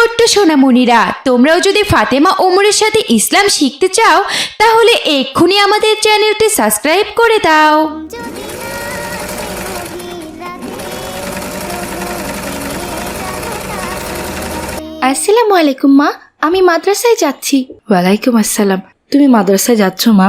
ছোট্ট সোনামণিরা তোমরাও যদি ফাতেমা ওমরের সাথে ইসলাম শিখতে চাও তাহলে এক্ষুনি আমাদের চ্যানেলটি সাবস্ক্রাইব করে দাও। আসসালামু আলাইকুম মা। আমি মাদ্রাসায় যাচ্ছি। ওয়ালাইকুম আসসালাম। তুমি মাদ্রাসায় যাচ্ছ মা?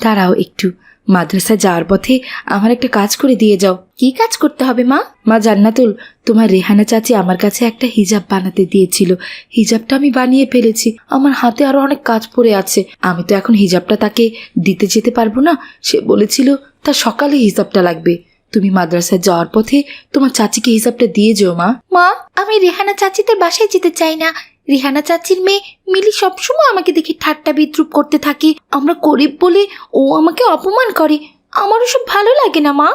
দাঁড়াও একটু। মাদ্রাসায় যাওয়ার পথে আমার একটা কাজ করে দিয়ে যাও। কি কাজ করতে হবে, মা? মা জান্নাতুল, তোমার রেহানা চাচি আমার কাছে একটা হিজাব বানাতে দিয়েছিল। হিজাবটা আমি বানিয়ে ফেলেছি। আমার হাতে আরও অনেক কাজ পড়ে আছে। আমি তো এখন হিজাবটা তাকে দিতে যেতে পারব না। সে বলেছিল, তার সকালে হিসাবটা লাগবে। তুমি মাদ্রাসায় যাওয়ার পথে তোমার চাচিকে হিসাবটা দিয়ে যেও, মা। মা, আমি রেহানা চাচিদের বাসায় যেতে চাই না। রেহানা চাচির মেয়ে মিলি সবসময় আমাকে দেখে ঠাট্টা বিদ্রুপ করতে থাকে। আমরা গরিব বলে ও আমাকে অপমান করে। আমারও সব ভালো লাগে না মা।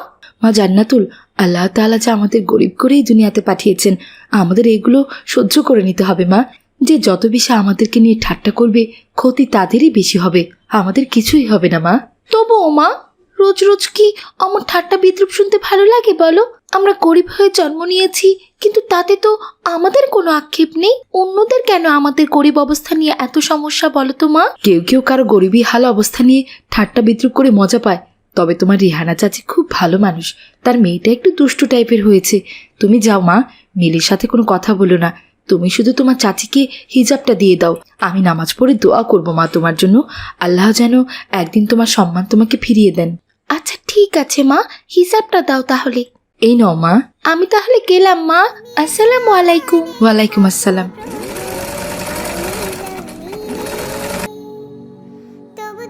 মা জান্নাতুল আল্লাহ তাআলা যে আমাদের গরিব করেই দুনিয়াতে পাঠিয়েছেন আমাদের এগুলো সহ্য করে নিতে হবে মা। যে যত বেশি আমাদেরকে নিয়ে ঠাট্টা করবে ক্ষতি তাদেরই বেশি হবে আমাদের কিছুই হবে না মা। তবুও মা রোজ রোজ কি আমার ঠাট্টা বিদ্রুপ শুনতে ভালো লাগে বলো? আমরা গরিব হয়ে জন্ম নিয়েছি, কিন্তু তাতে তো আমাদের কোনো আক্ষেপ নেই। অন্যদের কেন আমাদের গরিব অবস্থা নিয়ে এত সমস্যা বলো তো মা? কেউ কেউ কারও গরিবী হাল অবস্থা নিয়ে ঠাট্টা বিদ্রুপ করে মজা পায়। তবে তোমার রিহানা চাচি খুব ভালো মানুষ। তার মেয়েটা একটু দুষ্টু টাইপের হয়েছে। তুমি যাও মা, মিলির সাথে কোনো কথা বলো না। তুমি শুধু তোমার চাচিকে হিজাবটা দিয়ে দাও। আমি নামাজ পড়ে দোয়া করব মা তোমার জন্য। আল্লাহ যেন একদিন তোমার সম্মান তোমাকে ফিরিয়ে দেন। আচ্ছা ঠিক আছে মা। হিসাবটা দাও তাহলে। এই নাও মা। আমি তাহলে গেলাম মা। আসসালামু আলাইকুম। ওয়ালাইকুম আসসালাম।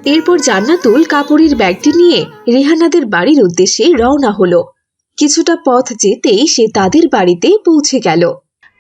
এরপর জান্নাতুল কাপড়ের ব্যাগটি নিয়ে রেহানাদের বাড়ির উদ্দেশ্যে রওনা হলো। কিছুটা পথ যেতেই সে তাদের বাড়িতে পৌঁছে গেল।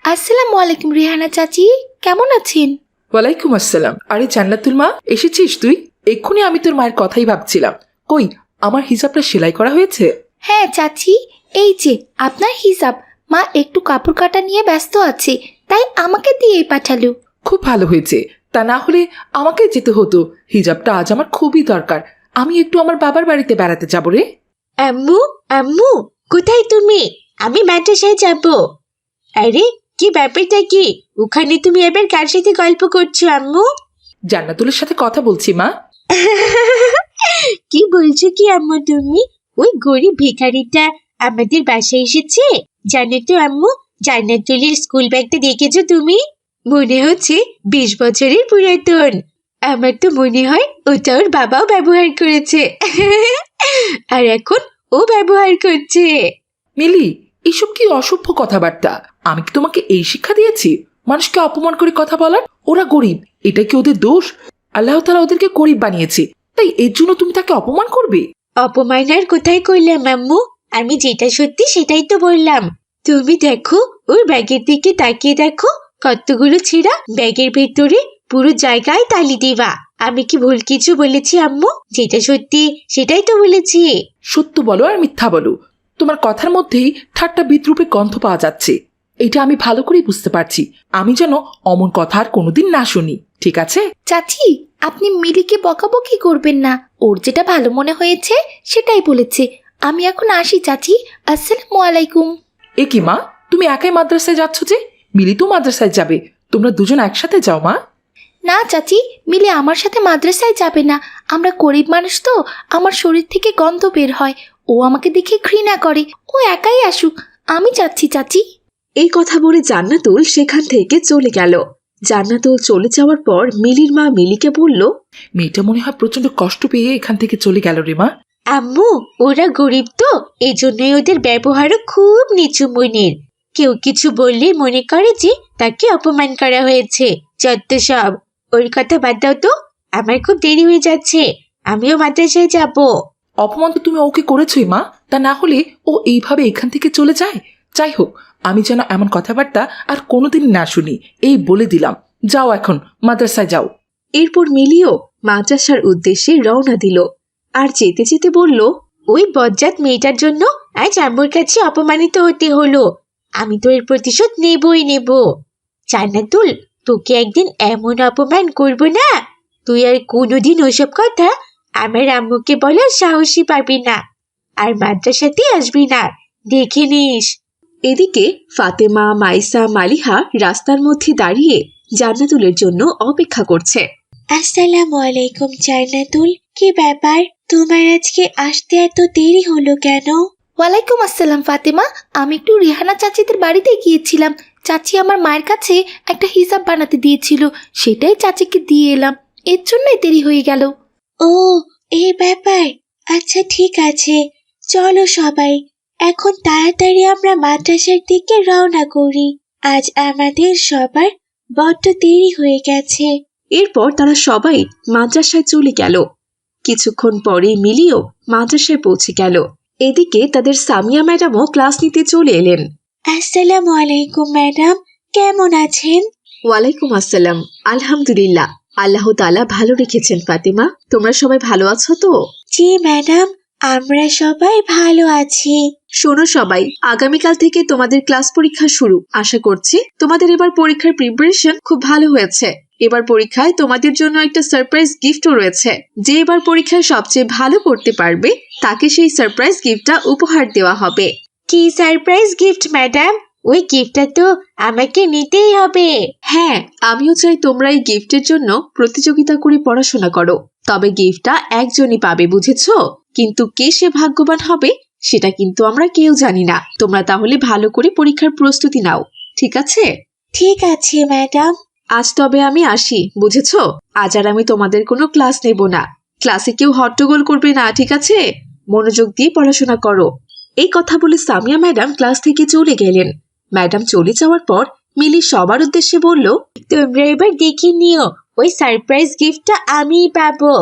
আসসালামু আলাইকুম রেহানা চাচি। কেমন আছেন? ওয়ালাইকুম আসসালাম। আরে জান্নাতুল মা এসেছিস তুই? এক্ষুনি আমি তোর মায়ের কথাই ভাবছিলাম। কই আমার হিসাবটা সেলাই করা হয়েছে? হ্যাঁ চাচি। এই যে আপনার হিসাব মা একটু কাপড় কাটা নিয়ে ব্যস্ত আছে তাই আমাকে দিয়েই পাঠালো। খুব ভালো হয়েছে। তা না হলে আমাকে যেতে হতো। হিজাবটা আজ আমার খুবই দরকার। আমি একটু আমার বাবার বাড়িতে বেড়াতে যাব রে। আম্মু আম্মু কোথায় তুমি? আমি মাদ্রাসায় যাব। আরে কি ব্যাপারটা কি? ওখানে তুমি এবার কার সাথে গল্প করছ আম্মু? জান্নাতুলের সাথে কথা বলছি মা। কি বলছো কি আম্মু তুমি? ওই গরিব ভিখারিটা আমাদের বাসায় এসেছে। জানো তো আম্মু, জান্নাতুলের স্কুল ব্যাগটা দেখেছ তুমি? মনে হচ্ছে বিশ বছরের পুরাতন। আমার তো মনে হয় ওটা ওর বাবাও ব্যবহার করেছে। আর এখন ও ব্যবহার করছে। মিলি, এসব কি অসভ্য কথাবার্তা? আমি কি তোমাকে এই শিক্ষা দিয়েছি? মানুষকে অপমান করে কথা বলার? ওরা গরিব, এটা কি ওদের দোষ? আল্লাহ তালা ওদেরকে গরিব বানিয়েছে। তাই এর জন্য তুমি তাকে অপমান করবে? অপমান আর কোথায় করলাম আম্মু? আমি যেটা সত্যি সেটাই তো বললাম। তুমি দেখো ওর ব্যাগের দিকে তাকিয়ে দেখো কতগুলো ছেঁড়া ব্যাগের ভেতরে পুরো জায়গায় তালি দেওয়া। আমি কি ভুল কিছু বলেছি আম্মু? যেটা সত্যি সেটাই তো বলেছি। সত্য বলো আর মিথ্যা বলো। তোমার কথার মধ্যেই ঠাট্টা বিদ্রুপে গন্ধ পাওয়া যাচ্ছে। এটা আমি ভালো করেই বুঝতে পারছি। আমি যেন অমন কথা আর কোনোদিন না শুনি ঠিক আছে? চাচি আপনি মিলিকে বকাবকি করবেন না। ওর যেটা ভালো মনে হয়েছে সেটাই বলেছে। আমি এখন আসি চাচি। আসসালামু আলাইকুম। এ কি মা? তুমি একাই মাদ্রাসায় যাচ্ছ যে? মিলি তো মাদ্রাসায় যাবে। তোমরা দুজন একসাথে যাও মা। না চাচি মিলি আমার সাথে মাদ্রাসায় যাবে না। আমরা গরিব মানুষ তো আমার শরীর থেকে গন্ধ বের হয়। ও আমাকে দেখে ঘৃণা করে। ও একাই আসুক। আমি যাচ্ছি চাচি। এই কথা বলে জান্নাতুল সেখান থেকে চলে গেল। জান্নাতুল চলে যাওয়ার পর মিলির মা মিলিকে বলল মেয়েটা মনে হয় প্রচণ্ড কষ্ট পেয়ে এখান থেকে চলে গেল রে মা। আম্মু ওরা গরিব তো এই জন্যই ওদের ব্যবহারও খুব নিচু মনের। কেউ কিছু বললে মনে করে যে তাকে অপমান করা হয়েছে যত সব। ওর কথা বাদ দাও তো আমার খুব দেরি হয়ে যাচ্ছে আমিও মাদ্রাসায় যাব। অপমান তো তুমি ওকে করেছই মা তা না হলে ও এইভাবে এখান থেকে চলে যায়? যাই হোক আমি যেন এমন কথাবার্তা আর কোনোদিন না শুনি। এই বলে দিলাম। যাও এখন, মাদ্রাসায় যাও। এরপর মিলিও মাদ্রাসার উদ্দেশ্যে রওনা দিল। আর যেতে যেতে বলল, ওই বজ্জাত মেয়েটার জন্য আজ আম্মুর কাছে অপমানিত হতে হলো। আমি তো এর প্রতিশোধ নেবই নেব। জান্নাতুল তোকে একদিন এমন অপমান করব না? তুই আর কোনোদিন ওসব কথা আমার আম্মুকে বলার সাহসই পাবি না। আর মাদ্রাসাতে আসবি না। দেখে নিস। এদিকে ফাতেমা মাইসা মালিহা রাস্তার মধ্যে দাঁড়িয়ে জান্নাতুলের জন্য অপেক্ষা করছে। আসসালামু আলাইকুম জান্নাতুল কি ব্যাপার? তোমার আজকে আসতে এত দেরি হলো কেন? ওয়ালাইকুম আসসালাম ফাতেমা আমি একটু রিহানা চাচিদের বাড়িতে গিয়েছিলাম। চাচি আমার মায়ের কাছে একটা হিসাব বানাতে দিয়েছিল সেটাই চাচিকে দিয়ে এলাম। এর জন্যই দেরি হয়ে গেল। ও এই ব্যাপার। আচ্ছা ঠিক আছে। চলো সবাই এখন তাড়াতাড়ি আমরা মাদ্রাসার দিকে রওনা করি। আজ আমাদের সবার বড্ড দেরি হয়ে গেছে। এরপর তারা সবাই মাদ্রাসায় চলে গেল। কিছুক্ষণ পরে মিলিও মাদ্রাসায় পৌঁছে গেল। এদিকে তাদের সামিয়া ম্যাডামও ক্লাস নিতে চলে এলেন। আসসালামু আলাইকুম ম্যাডাম কেমন আছেন? ওয়ালাইকুম আসসালাম আলহামদুলিল্লাহ। আল্লাহ তাআলা ভালো রেখেছেন ফাতেমা। তোমরা সবাই ভালো আছো তো? জি ম্যাডাম আমরা সবাই ভালো আছি। শোনো সবাই আগামীকাল থেকে তোমাদের ক্লাস পরীক্ষা শুরু। আশা করছি তোমাদের এবার পরীক্ষার প্রিপারেশন খুব ভালো হয়েছে। এবার পরীক্ষায় তোমাদের জন্য একটা সারপ্রাইজ গিফটও রয়েছে। যে এবার পরীক্ষায় সবচেয়ে ভালো করতে পারবে তাকে সেই সারপ্রাইজ গিফটটা উপহার দেওয়া হবে। কি সারপ্রাইজ গিফট ম্যাডাম ওই গিফটটা তো আমাকে নিতেই হবে। হ্যাঁ আমিও চাই তোমরা এই গিফটের জন্য প্রতিযোগিতা করে পড়াশোনা করো। তবে গিফটটা একজনই পাবে বুঝেছ? কিন্তু কে সে ভাগ্যবান হবে সেটা কিন্তু আমরা কেউ জানি না। তোমরা তাহলে ভালো করে পরীক্ষার প্রস্তুতি নাও ঠিক আছে? ঠিক আছে ম্যাডাম। আজ তবে আমি আসি বুঝেছ? আজ আর আমি তোমাদের কোনো ক্লাস নেব না। ক্লাসে কেউ হট্টগোল করবে না ঠিক আছে? মনোযোগ দিয়ে পড়াশোনা করো। এই কথা বলে সামিয়া ম্যাডাম ক্লাস থেকে চলে গেলেন। ম্যাডাম চলে যাওয়ার পর মিলি সবার উদ্দেশ্যে বলল তোমরা এবার দেখে নিও ওই সারপ্রাইজ গিফটটা আমিই পাবো।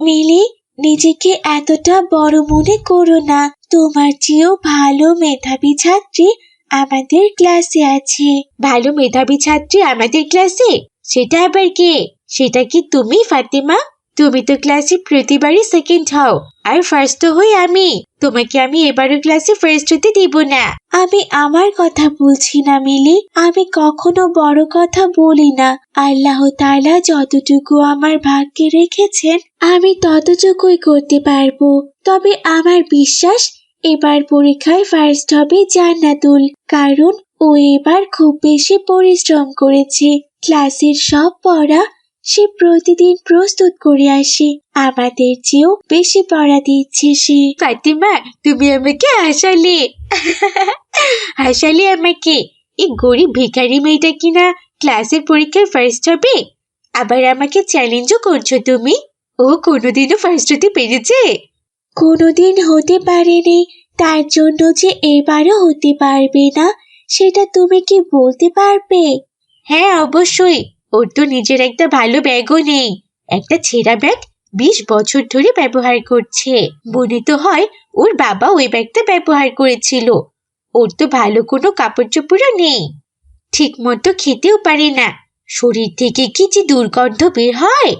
মিলি নিজেকে এতটা বড় মনে করো না। তোমার চেয়েও ভালো মেধাবী ছাত্রী আমাদের ক্লাসে আছে। ভালো মেধাবী ছাত্রী আমাদের ক্লাসে সেটা আবার কে? সেটা কি তুমি, ফাতেমা? তুমি তো ক্লাসে প্রতিবারই সেকেন্ড হও। আর ফার্স্ট তো হই আমি। তোমাকে আমি এবারও ক্লাসে ফার্স্ট হতে দিব না। আমি আমার কথা বলছি না, মিলি। আমি কখনো বড় কথা বলি না। আল্লাহ তাআলা যতটুকু আমার ভাগ্যে রেখেছেন, আমি ততটুকুই করতে পারব। তবে আমার বিশ্বাস, এবার পরীক্ষায় ফার্স্ট হবে জান্নাতুল। কারণ ও এবার খুব বেশি পরিশ্রম করেছে। ক্লাসের সব পড়া সে প্রতিদিন প্রস্তুত করে আসে। আমাদের চেয়েও বেশি পড়া দিচ্ছে সে। ফাতিমা তুমি আমাকে হাসালে। হাসালে আমাকে। এই গরিব ভিখারি মেয়েটা কিনা ক্লাসের পরীক্ষায় ফার্স্ট হবে? আবার আমাকে চ্যালেঞ্জও করছ তুমি? ও কোনোদিনও ফার্স্ট হতে পেরেছে? কোনোদিন হতে পারেনি। তার জন্য যে এবারও হতে পারবে না সেটা তুমি কি বলতে পারবে? হ্যাঁ অবশ্যই। ওর তো নিজের একটা ভালো ব্যাগও নেই। একটা ছেঁড়া ব্যাগ বিশ বছর ধরে ব্যবহার করছে। মনে তো হয় ওর বাবা ওই ব্যাগটা ব্যবহার করেছিল। ওর তো ভালো কোনো কাপড় চোপড়ও নেই। ঠিক মতো খেতেও পারে না। শরীর থেকে কি যে দুর্গন্ধ বের হয়?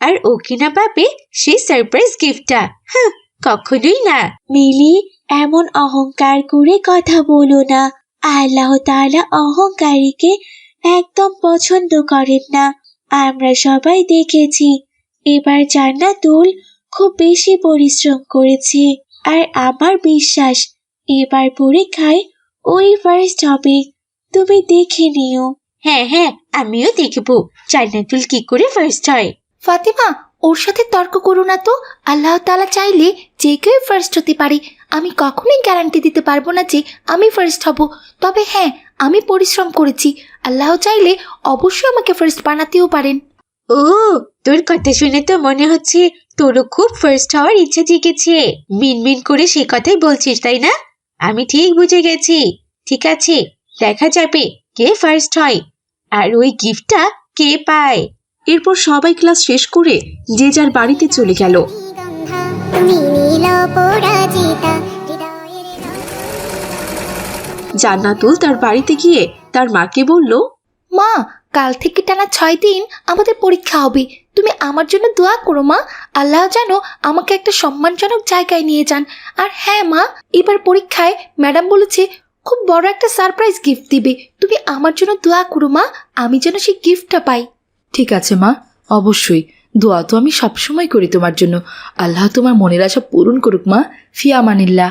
আর ও কিনা পাবে সেই সারপ্রাইজ গিফটটা হ্যাঁ কখনোই না। মিলি, এমন অহংকার করে কথা বলো না। আল্লাহ তাআলা অহংকারীকে একদম পছন্দ করেন না। আমরা সবাই দেখেছি। এবার জান্নাতুল খুব বেশি পরিশ্রম করেছে। আর আমার বিশ্বাস এবার পরীক্ষায় ওই ফার্স্ট হবে। তুমি দেখে নিও। হ্যাঁ হ্যাঁ আমিও দেখব। জান্নাতুল কি করে ফার্স্ট হয়? ফাতেমা ওর সাথে তর্ক করো না তো। আল্লাহ তালা চাইলে যে কেউ ফার্স্ট হতে পারে। আমি কখনোই গ্যারান্টি দিতে পারব না যে আমি ফার্স্ট হব। তবে হ্যাঁ আমি পরিশ্রম করেছি। আল্লাহ চাইলে অবশ্যই আমাকে ফার্স্ট বানাতেও পারেন। ও তোর কথা শুনে তো মনে হচ্ছে তোরও খুব ফার্স্ট হওয়ার ইচ্ছা জেগেছে। মিনমিন করে সে কথাই বলছিস তাই না? আমি ঠিক বুঝে গেছি। ঠিক আছে দেখা যাবে কে ফার্স্ট হয়। আর ওই গিফটটা কে পায়? এরপর সবাই ক্লাস শেষ করে যে যার বাড়িতে চলে গেল। জান্নাতুল তার বাড়িতে গিয়ে তার মাকে বলল মা কাল থেকে টানা ছয় দিন আমাদের পরীক্ষা হবে। তুমি আমার জন্য দোয়া করো মা। আল্লাহ যেন আমাকে একটা সম্মানজনক জায়গায় নিয়ে যান। আর হ্যাঁ মা এবার পরীক্ষায় ম্যাডাম বলেছে খুব বড় একটা সারপ্রাইজ গিফট দিবে। তুমি আমার জন্য দোয়া করো মা। আমি যেন সেই গিফটটা পাই। ঠিক আছে মা। অবশ্যই। দোয়া তো আমি সবসময় করি তোমার জন্য। আল্লাহ তোমার মনের আশা পূরণ করুক মা। ফিয়া মানিল্লা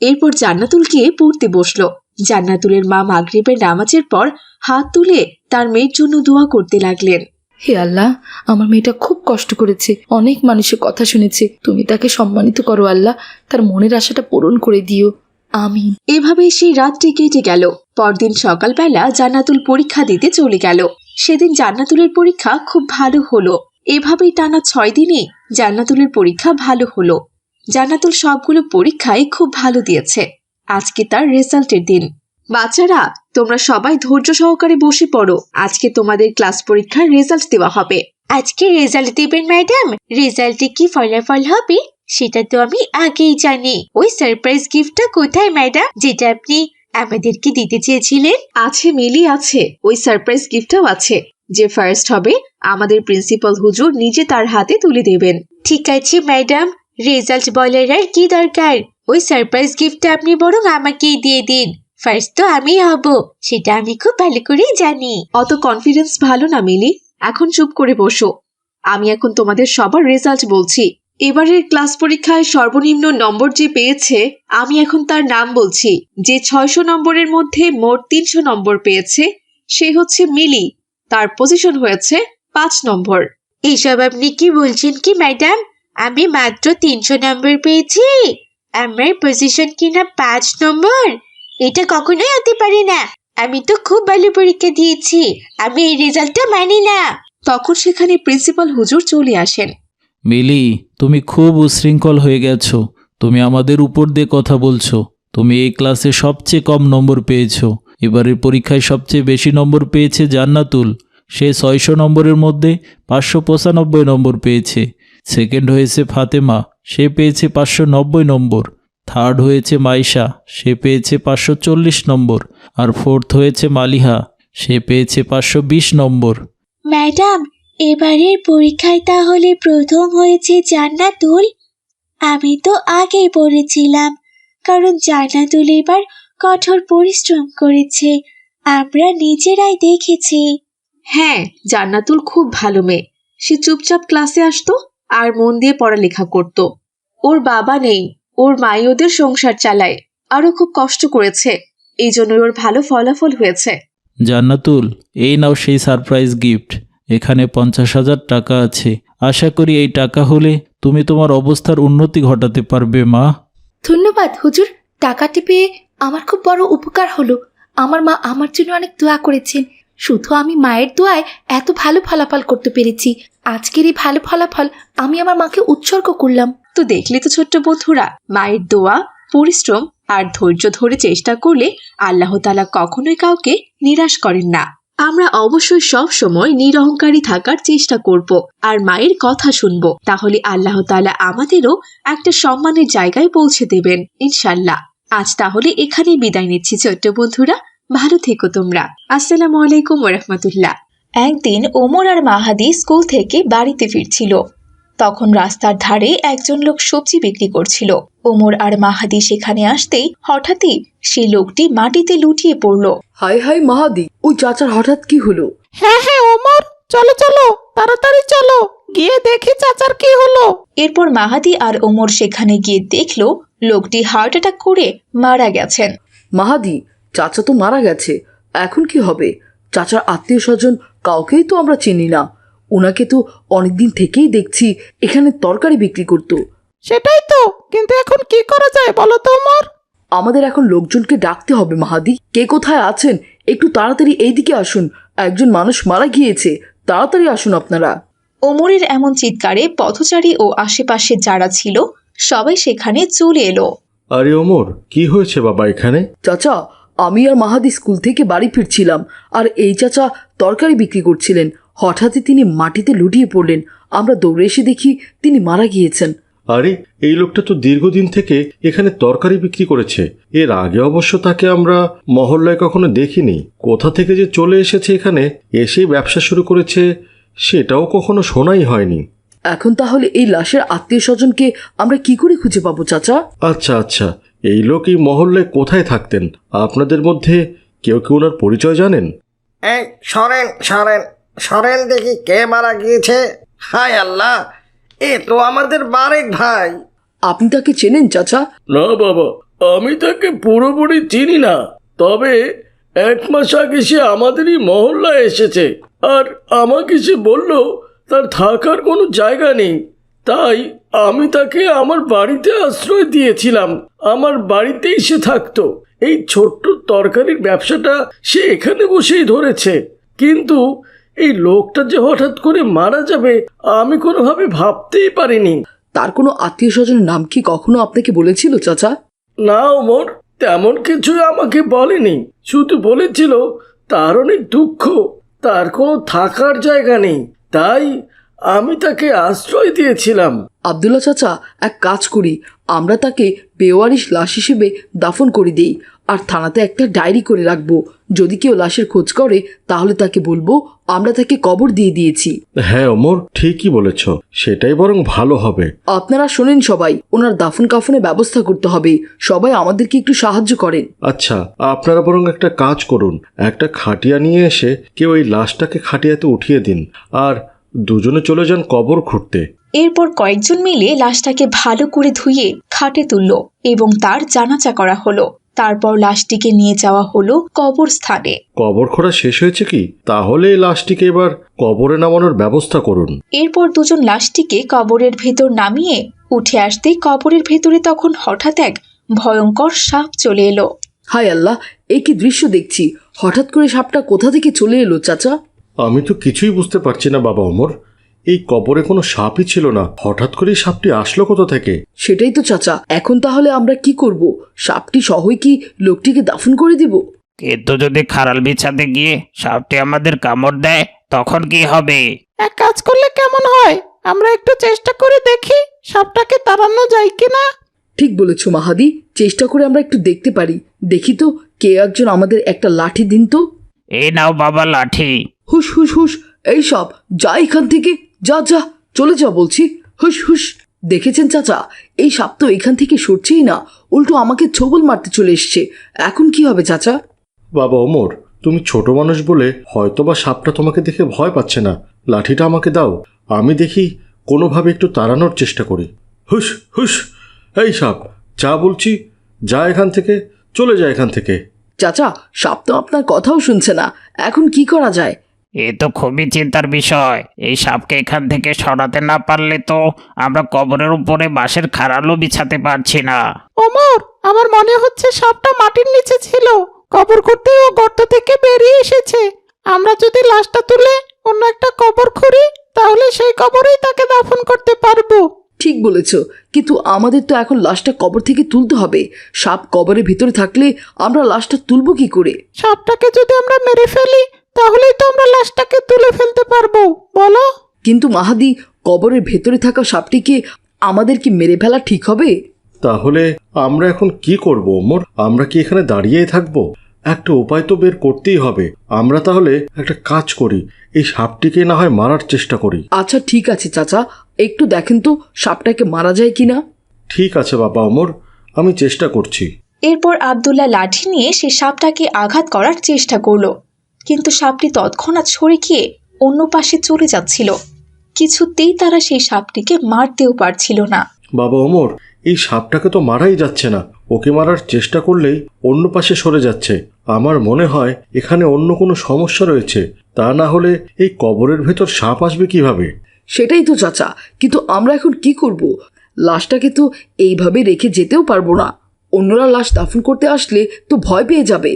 এরপর জান্নাতুল গিয়ে পড়তে বসল। জান্নাতুলের মা মাগরিবের নামাজের পর হাত তুলে তার মেয়ের জন্য দোয়া করতে লাগলেন। হে আল্লাহ আমার মেয়েটা খুব কষ্ট করেছে অনেক মানুষের কথা শুনেছে। তুমি তাকে সম্মানিত করো আল্লাহ তার মনের আশাটা পূরণ করে দিও। আমি এভাবেই সেই রাতটি কেটে গেল। পরদিন সকালবেলা জান্নাতুল পরীক্ষা দিতে চলে গেল। সেদিন জান্নাতুলের পরীক্ষা খুব ভালো হলো। এভাবেই টানা ছয় দিনে জান্নাতুলের পরীক্ষা ভালো হলো। জান্নাতুল সবগুলো পরীক্ষায় খুব ভালো দিয়েছে। আজকে তার রেজাল্টের দিন। বাচ্চারা, তোমরা সবাই ধৈর্য সহকারে বসে পড়ো। আজকে তোমাদের ক্লাস পরীক্ষার রেজাল্ট দেওয়া হবে। আজকে রেজাল্ট দেবেন, ম্যাডাম? রেজাল্টে কি ফলাফল হবে? সেটা তো আমি আগেই জানি। ওই সারপ্রাইজ গিফটটা কোথায়, ম্যাডাম? যেটা আপনি আমাদেরকে দিতে চেয়েছিলেন? আছে মিলি আছে। ওই সারপ্রাইজ গিফটটাও আছে। যে ফার্স্ট হবে, আমাদের প্রিন্সিপাল হুজুর নিজে তার হাতে তুলে দেবেন। ঠিক আছে, ম্যাডাম। রেজাল্ট বলার আর কি দরকার? ওই সারপ্রাইজ গিফটটা আপনি বরং আমাকেই দিয়ে দিন। ফার্স্ট তো আমি হব, সেটা আমি খুব ভালো করেই জানি। অত কনফিডেন্স ভালো না, মিলি। এখন চুপ করে বসো। আমি এখন তোমাদের সবার রেজাল্ট বলছি। এবারের ক্লাস পরীক্ষায় সর্বনিম্ন নম্বর যে পেয়েছে, আমি এখন তার নাম বলছি। যে ছয়শো নম্বরের মধ্যে মোট তিনশো নম্বর পেয়েছে, সে হচ্ছে মিলি। তার পজিশন হয়েছে পাঁচ নম্বর। এইসব আপনি কি বলছেন কি ম্যাডাম আমি মাত্র তিনশো নম্বর পেয়েছি। আমার পজিশন কিনা পাঁচ নম্বর? এটা কখনোই হতে পারে না। আমি তো খুব ভালো পরীক্ষা দিয়েছি। আমি এই রেজাল্টটা মানি না। তখন সেখানে প্রিন্সিপাল হুজুর চলে আসেন। মিলি, তুমি খুব উশৃঙ্খল হয়ে গেছো। তুমি আমাদের উপর দিয়ে কথা বলছো। তুমি এই ক্লাসে সবচেয়ে কম নম্বর পেয়েছ। এবারের পরীক্ষায় সবচেয়ে বেশি নম্বর পেয়েছে জান্নাতুল। সে ছয়শো নম্বরের মধ্যে পাঁচশো পঁচানব্বই নম্বর পেয়েছে। সেকেন্ড হয়েছে ফাতেমা। সে পেয়েছে পাঁচশো নব্বই নম্বর। থার্ড হয়েছে মাইশা সে পেয়েছে পাঁচশো চল্লিশ নম্বর। আর ফোর্থ হয়েছে মালিহা সে পেয়েছে পাঁচশো বিশ নম্বর। ম্যাডাম এবারের পরীক্ষায় তাহলে প্রথম হয়েছে জান্নাতুল? আমি তো আগেই পড়েছিলাম কারণ জান্নাতুল এবার কঠোর পরিশ্রম করেছে। আমরা নিজেরাই দেখেছি। হ্যাঁ জান্নাতুল খুব ভালো মেয়ে। সে চুপচাপ ক্লাসে আসতো? আর মন দিয়ে পড়ালেখা করত। ওর বাবা নেই ওর মাই ওদের সংসার চালায় আরও খুব কষ্ট করেছে। এই জন্য ওর ভালো ফলাফল হয়েছে। জান্নাতুল এই নাও সেই সারপ্রাইজ গিফট। এখানে পঞ্চাশ হাজার টাকা আছে। আশা করি এই টাকা হলে তুমি তোমার অবস্থার উন্নতি ঘটাতে পারবে মা। ধন্যবাদ হুজুর। টাকাটি পেয়ে আমার খুব বড় উপকার হলো। আমার মা আমার জন্য অনেক দোয়া করেছেন। শুধু আমি মায়ের দোয়ায় এত ভালো ফলাফল করতে পেরেছি। আজকের এই ভালো ফলাফল আমি আমার মাকে উৎসর্গ করলাম। তো দেখলে তো ছোট্ট বন্ধুরা, মায়ের দোয়া, পরিশ্রম আর ধৈর্য ধরে চেষ্টা করলে আল্লাহ তালা কখনোই কাউকে নিরাশ করেন না। আমরা অবশ্যই সব সময় নিরহংকারী থাকার চেষ্টা করব আর মায়ের কথা শুনব। তাহলে আল্লাহ তালা আমাদেরও একটা সম্মানের জায়গায় পৌঁছে দেবেন ইনশাল্লাহ আজ তাহলে এখানেই বিদায় নিচ্ছি ছোট্ট বন্ধুরা। ভালো থেকো তোমরা। আসসালামু আলাইকুম ওরহমতুল্লাহ একদিন ওমর আর মাহাদি স্কুল থেকে বাড়িতে ফিরছিল। তখন রাস্তার ধারে একজন লোক সবজি বিক্রি করছিল। ওমর আর মাহাদি সেখানে আসতেই হঠাৎই সেই লোকটি মাটিতে লুটিয়ে পড়ল। হাই হাই মাহাদি ওই চাচার হঠাৎ কি হলো? হ্যাঁ হ্যাঁ ওমর চলো চলো তাড়াতাড়ি চলো গিয়ে দেখি চাচার কি হলো। এরপর মাহাদি আর ওমর সেখানে গিয়ে দেখল লোকটি হার্ট অ্যাটাক করে মারা গেছেন। মাহাদি চাচা তো মারা গেছে। এখন কি হবে? চাচার আত্মীয় স্বজন কাউকেই তো আমরা চিনি না। ওনাকে তো অনেকদিন থেকেই দেখছি এখানে তরকারি বিক্রি করতো। সেটাই তো কিন্তু এখন কি করা যায় বলো তো ওমর আমাদের এখন লোকজনকে ডাকতে হবে মাহাদি। কে কোথায় আছেন? একটু তাড়াতাড়ি এইদিকে আসুন। একজন মানুষ মারা গিয়েছে। তাড়াতাড়ি আসুন আপনারা। ওমরের এমন চিৎকারে পথচারী ও আশেপাশে যারা ছিল সবাই সেখানে চলে এলো। আরে ওমর কি হয়েছে বাবা এখানে? চাচা আমি আর মাহাদি স্কুল থেকে বাড়ি ফিরছিলাম আর এই চাচা তরকারি বিক্রি করছিলেন। হঠাৎই তিনি মাটিতে লুটিয়ে পড়লেন। আমরা দৌড়ে এসে দেখি তিনি মারা গিয়েছেন। আরে এই লোকটা তো দীর্ঘদিন থেকে এখানে তরকারি বিক্রি করেছে। এর আগে অবশ্য তাকে আমরা মহল্লায় কখনো দেখিনি। কোথা থেকে যে চলে এসেছে এখানে এসেই ব্যবসা শুরু করেছে সেটাও কখনো শোনাই হয়নি। এখন তাহলে এই লাশের আত্মীয় স্বজনকে আমরা কি করে খুঁজে পাবো চাচা? আচ্ছা আচ্ছা। এই লোক এই মহল্লায় কোথায় থাকতেন? আপনাদের মধ্যে কেউ কেউ ওনার পরিচয় জানেন? এই সরেন সরেন সরেন দেখি কে মারা গিয়েছে। হায় আল্লাহ এ তো আমাদের বারেক ভাই। আপনি তাকে চেনেন চাচা? না বাবা আমি তাকে পুরোপুরি চিনি না। তবে এক মাস আগে সে আমাদেরই মহল্লায় এসেছে। আর আমাকে সে বলল তার থাকার কোনো জায়গা নেই। তাই আমি তাকে আমার বাড়িতে আশ্রয় দিয়েছিলাম। আমার বাড়িতেই সে থাকতো। এই ছোট্ট তরকারির ব্যবসাটা সে এখানে বসেই ধরেছে। কিন্তু এই লোকটা যে হঠাৎ করে মারা যাবে আমি কোনোভাবে ভাবতেই পারিনি। তার কোনো আত্মীয় স্বজনের নাম কি কখনো আপনাকে বলেছিল চাচা? না ওমর তেমন কিছুই আমাকে বলেনি। শুধু বলেছিল তার অনেক দুঃখ তার কোনো থাকার জায়গা নেই। তাই আমি তাকে আশ্রয় দিয়েছিলাম। আবদুল্লা চাচা এক কাজ করি। আমরা তাকে বেওয়ারিশ লাশ হিসেবে দাফন করে দিই আর থানাতে একটা ডায়েরি করে রাখব। যদি কেউ লাশের খোঁজ করে তাহলে তাকে বলব আমরা তাকে কবর দিয়ে দিয়েছি। হ্যাঁ অমর ঠিকই বলেছ। সেটাই বরং ভালো হবে। আপনারা শোনেন সবাই ওনার দাফন কাফনের ব্যবস্থা করতে হবে। সবাই আমাদেরকে একটু সাহায্য করেন। আচ্ছা আপনারা বরং একটা কাজ করুন। একটা খাটিয়া নিয়ে এসে কেউ এই লাশটাকে খাটিয়াতে উঠিয়ে দিন। আর দুজনে চলে যান কবর খুঁড়তে। এরপর কয়েকজন মিলে লাশটাকে ভালো করে ধুয়ে খাটে তুলল এবং তার জানাচা করা হলো। তারপর লাশটিকে নিয়ে যাওয়া হলো কবরস্থানে। কবর খোঁড়া শেষ হয়েছে কি? তাহলে লাশটিকে এবার কবরে নামানোর ব্যবস্থা করুন। এরপর দুজন লাশটিকে কবরের ভেতর নামিয়ে উঠে আসতেই কবরের ভেতরে তখন হঠাৎ এক ভয়ঙ্কর সাপ চলে এলো। হায় আল্লাহ এই কি দৃশ্য দেখছি? হঠাৎ করে সাপটা কোথা থেকে চলে এলো চাচা? আমি তো কিছুই বুঝতে পারছি না বাবা ওমর। এই কবরে কোনো সাপই ছিল না। হঠাৎ করে সাপটি আসলো কোথা থেকে? সেটাই তো চাচা এখন তাহলে আমরা কি করব? সাপটি সহই কি লোকটিকে দাফন করে দিব? কিন্তু যদি খারাল বিছাতে গিয়ে সাপটি আমাদের কামড় দেয় তখন কি হবে? এক কাজ করলে কেমন হয়? আমরা একটু চেষ্টা করে দেখি সাপটাকে তাড়ানো যায় কিনা। ঠিক বলেছ মাহাদি চেষ্টা করে আমরা একটু দেখতে পারি। দেখি তো কে একজন আমাদের একটা লাঠি দিন তো? এই নাও বাবা লাঠি। হুস হুস হুস এই সব যা এখান থেকে যা যা চলে যা বলছি। হুস হুস দেখেছেন চাচা এই সাপ তো এখান থেকে সরছেই না উল্টো আমাকে ছবল মারতে চলে এসছে। এখন কি হবে চাচা? বাবা ওমর তুমি ছোট মানুষ বলে হয়তোবা সাপটা তোমাকে দেখে ভয় পাচ্ছে না। লাঠিটা আমাকে দাও আমি দেখি কোনোভাবে একটু তাড়ানোর চেষ্টা করি। হুস হুস এই সাপ যা বলছি যা এখান থেকে চলে যা এখান থেকে। চাচা সাপ তো আপনার কথাও শুনছে না এখন কি করা যায়? এ তো খুবই চিন্তার বিষয়। এই সাপকে এখান থেকে সরাতে না পারলে তো আমরা কবরের উপরে বাঁশের খাড়ালো বিছাতে পারছি না। ওমর আমার মনে হচ্ছে সাপটা মাটির নিচে ছিল। কবর করতে ও গর্ত থেকে বেরিয়ে এসেছে। আমরা যদি লাশটা তুলে অন্য একটা কবর খুঁড়ি তাহলে সেই কবরেই তাকে দাফন করতে পারব। ঠিক বলেছ কিন্তু আমাদের তো এখন লাশটা কবর থেকে তুলতে হবে। সাপ কবরের ভিতরে থাকলে আমরা লাশটা তুলবো কি করে? সাপটাকে যদি আমরা মেরে ফেলি তাহলেই তো আমরা লাশটাকে তুলে ফেলতে পারব বলো। কিন্তু মাহাদি কবরের ভেতরে থাকা সাপটিকে আমাদের কি মেরে ফেলা ঠিক হবে? তাহলে আমরা এখন কি করব ওমর? আমরা কি এখানে দাঁড়িয়েই থাকব? একটা উপায় তো বের করতেই হবে। আমরা তাহলে একটা কাজ করি এই সাপটিকে না হয় মারার চেষ্টা করি। আচ্ছা ঠিক আছে চাচা একটু দেখেন তো সাপটাকে মারা যায় কিনা। ঠিক আছে বাবা ওমর আমি চেষ্টা করছি। এরপর আবদুল্লাহ লাঠি নিয়ে সে সাপটাকে আঘাত করার চেষ্টা করল। কিন্তু সাপটি তৎক্ষণাৎ সরে গিয়ে অন্য পাশে চলে যাচ্ছিল। কিছুতেই তারা সেই সাপটিকে মারতেও পারছিল না। বাবা ওমর এই সাপটাকে তো মারাই যাচ্ছে না। ওকে মারার চেষ্টা করলেই অন্য পাশে সরে যাচ্ছে। আমার মনে হয় এখানে অন্য কোনো সমস্যা রয়েছে। তা না হলে এই কবরের ভেতর সাপ আসবে কীভাবে? সেটাই তো চাচা কিন্তু আমরা এখন কি করব? লাশটাকে তো এইভাবে রেখে যেতেও পারব না। অন্যরা লাশ দাফন করতে আসলে তো ভয় পেয়ে যাবে।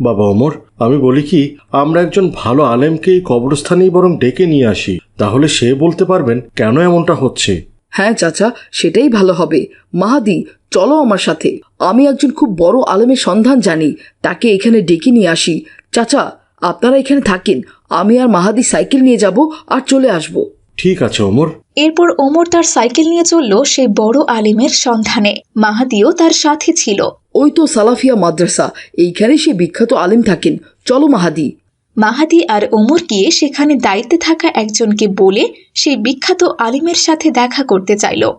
বাবা ওমর আমি বলি কি আমরা একজন ভালো আলেমকে এই কবরস্থানেই বরং ডেকে নিয়ে আসি। তাহলে সে বলতে পারবেন কেন এমনটা হচ্ছে। হ্যাঁ চাচা সেটাই ভালো হবে। মাহাদি চলো আমার সাথে। আমি একজন খুব বড় আলেমের সন্ধান জানি তাকে এখানে ডেকে নিয়ে আসি। চাচা আপনারা এখানে থাকেন আমি আর মাহাদি সাইকেল নিয়ে যাব আর চলে আসব। ঠিক আছে ওমর। এরপর ওমর তার সাইকেল নিয়ে চলল সেই বড় আলিমের সন্ধানে। মাহাদিও তার সাথে ছিল। ওই তো সালাফিয়া মাদ্রাসা এইখানে সে বিখ্যাত আলেম থাকেন। চলো মাহাদি। মাহাদি আর ওমর গিয়ে সেখানে দায়িত্বে থাকা একজনকে বলে সেই বিখ্যাত আলিমের সাথে দেখা করতে চাইল।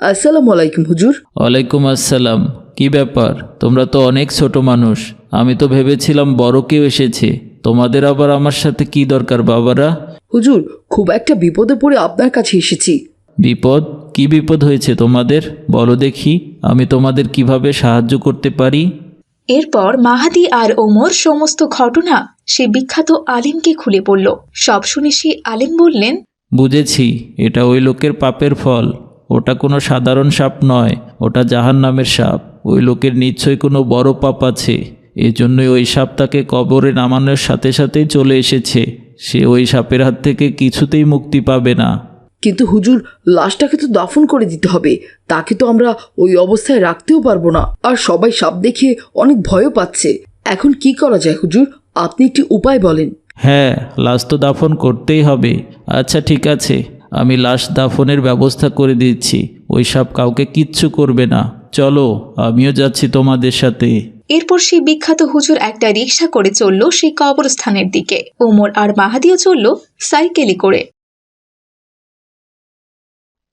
আসসালামু আলাইকুম হুজুর। ওয়ালাইকুম আসসালাম। কি ব্যাপার? তোমরা তো অনেক ছোট মানুষ। আমি তো ভেবেছিলাম বড় কেউ এসেছে। তোমাদের আবার আমার সাথে কি দরকার বাবারা? হুজুর খুব একটা বিপদে পড়ে আপনার কাছে এসেছি। বিপদ? কি বিপদ হয়েছে তোমাদের? বলো দেখি আমি তোমাদের কীভাবে সাহায্য করতে পারি? এরপর মাহাদি আর ওমর সমস্ত ঘটনা সে বিখ্যাত আলিমকে খুলে পড়ল। সব শুনে সেই আলিম বললেন বুঝেছি এটা ওই লোকের পাপের ফল। ওটা কোনো সাধারণ সাপ নয় ওটা জাহান নামের সাপ। ওই লোকের নিশ্চয়ই কোনো বড় পাপ আছে। এজন্যই ওই সাপ তাকে কবরে নামানোর সাথে সাথেই চলে এসেছে। সে ওই সাপের হাত থেকে কিছুতেই মুক্তি পাবে না। কিন্তু হুজুর লাশটাকে তো দাফন করে দিতে হবে। তাকে তো আমরা ওই অবস্থায় রাখতেও পারব না। আর সবাই সাপ দেখে অনেক ভয়ও পাচ্ছে। এখন কি করা যায় হুজুর? আপনি একটি উপায় বলেন। হ্যাঁ লাশ তো দাফন করতেই হবে। আচ্ছা ঠিক আছে। আমি লাশ দাফনের ব্যবস্থা করে দিচ্ছি। ওই সাপ কাউকে কিচ্ছু করবে না। চলো আমিও যাচ্ছি তোমাদের সাথে। এরপর সেই বিখ্যাত হুজুর একটা রিক্সা করে চলল সেই কবরস্থানের দিকে। ওমর আর মাহাদিও চলল সাইকেলে করে।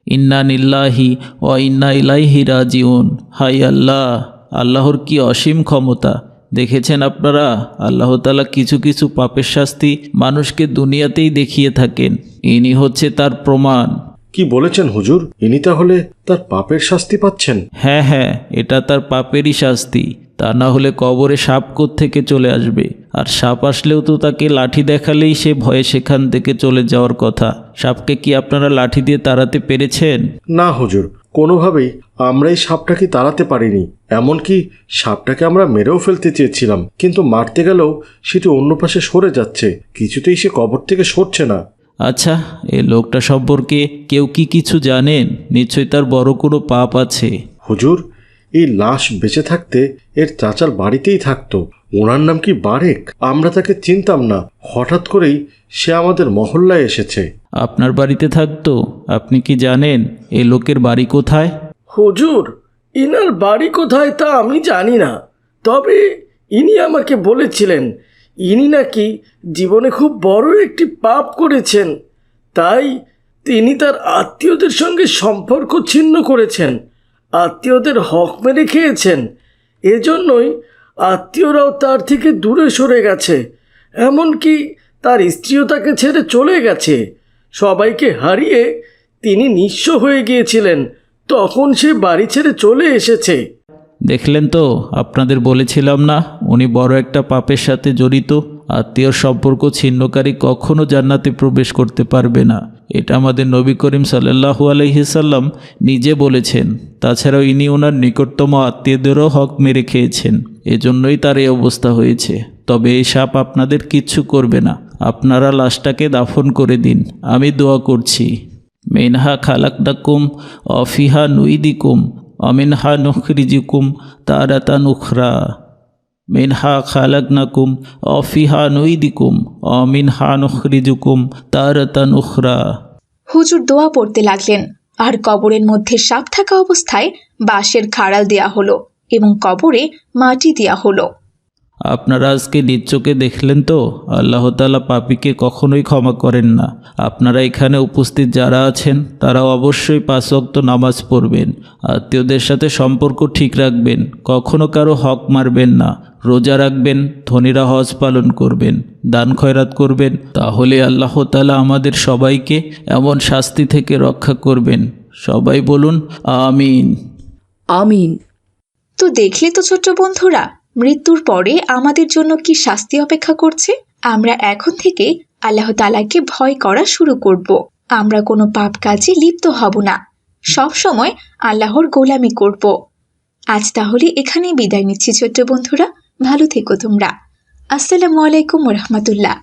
ইন্না নিল্লাহি ও ইন্না ইলাইহি রাজিউন। হাই আল্লাহ আল্লাহর কি অসীম ক্ষমতা? দেখেছেন আপনারা? আল্লাহ তালা কিছু কিছু পাপের শাস্তি মানুষকে দুনিয়াতেই দেখিয়ে থাকেন। ইনি হচ্ছে তার প্রমাণ। কি বলেছেন হুজুর? ইনি তাহলে তার পাপের শাস্তি পাচ্ছেন? হ্যাঁ হ্যাঁ এটা তার পাপেরই শাস্তি। তা না হলে কবরে সাপ থেকে চলে আসবে? আর সাপ আসলেও তো তাকে লাঠি দেখালেই সে ভয়ে সেখান থেকে চলে যাওয়ার কথা। সাপকে কি আপনারা লাঠি দিয়ে তাড়াতে পেরেছেন? না হুজুর। কোনোভাবেই আমরা এই সাপটাকে তাড়াতে পারিনি। এমনকি সাপটাকে আমরা মেরেও ফেলতে চেয়েছিলাম কিন্তু মারতে গেলেও সেটি অন্য পাশে সরে যাচ্ছে। কিছুতেই সে কবর থেকে সরছে না। আচ্ছা এই লোকটা সম্পর্কে কেউ কি কিছু জানেন? নিশ্চয়ই তার বড় কোনো পাপ আছে। হুজুর এই লাশ বেঁচে থাকতে এর চাচার বাড়িতেই থাকতো। ওনার নাম কি বারেক? আমরা তাকে চিনতাম না। হঠাৎ করেই সে আমাদের মহল্লায় এসেছে। আপনার বাড়িতে থাকতো? আপনি কি জানেন এ লোকের বাড়ি কোথায়? হুজুর ইনার বাড়ি কোথায় তা আমি জানি না। তবে ইনি আমাকে বলেছিলেন ইনি নাকি জীবনে খুব বড় একটি পাপ করেছেন। তাই তিনি তার আত্মীয়দের সঙ্গে সম্পর্ক ছিন্ন করেছেন। আত্মীয়দের হক মেরে খেয়েছেন। এজন্যই আত্মীয়রাও তার থেকে দূরে সরে গেছে। এমনকি তার স্ত্রীও তাকে ছেড়ে চলে গেছে। সবাইকে হারিয়ে তিনি নিঃস্ব হয়ে গিয়েছিলেন। তখন সে বাড়ি ছেড়ে চলে এসেছে। দেখলেন তো, আপনাদের বলেছিলাম না, উনি বড় একটা পাপের সাথে জড়িত। আত্মীয় সম্পর্ক ছিন্নকারী কখনো জান্নাতে প্রবেশ করতে পারবে না। এটা আমাদের নবী করিম সাল্লাহু আলহিসাল্লাম নিজে বলেছেন। তাছাড়াও ইনি ওনার নিকটতম আত্মীয়দেরও হক মেরে খেয়েছেন। এজন্যই তার এই অবস্থা হয়েছে। তবে এই সাপ আপনাদের কিচ্ছু করবে না। আপনারা লাশটাকে দাফন করে দিন। আমি দোয়া করছি। মেনহা খালাকদাকুম অফিহা নুইদিকুম অমিনহা নখরিজিকুম তারাতা নুখরা মিনহা খালাকনাকুম অফিহা নৈদিকুম অমিনহা নখরিজুকুম তারতা নুখরা হুজুর দোয়া পড়তে লাগলেন। আর কবরের মধ্যে সাপ থাকা অবস্থায় বাঁশের খাড়াল দেয়া হলো এবং কবরে মাটি দেয়া হলো। আপনারা আজকে নিচ্চোকে দেখলেন তো? আল্লাহ তালা পাপিকে কখনোই ক্ষমা করেন না। আপনারা এখানে উপস্থিত যারা আছেন তারা অবশ্যই পাঁচ ওয়াক্ত নামাজ পড়বেন। আত্মীয়দের সাথে সম্পর্ক ঠিক রাখবেন। কখনো কারও হক মারবেন না। রোজা রাখবেন, ধনীরা হজ পালন করবেন, দান খয়রাত করবেন। তাহলে আল্লাহ তালা আমাদের সবাইকে এমন শাস্তি থেকে রক্ষা করবেন। সবাই বলুন, আমিন। আমিন। তো দেখলে তো ছোট্ট বন্ধুরা মৃত্যুর পরে আমাদের জন্য কি শাস্তি অপেক্ষা করছে? আমরা এখন থেকে আল্লাহ তালাকে ভয় করা শুরু করব। আমরা কোনো পাপ কাজে লিপ্ত হব না। সব সময় আল্লাহর গোলামি করব। আজ তাহলে এখানেই বিদায় নিচ্ছি ছোট্ট বন্ধুরা। ভালো থেকো তোমরা। আসসালামু আলাইকুম রহমতুল্লাহ।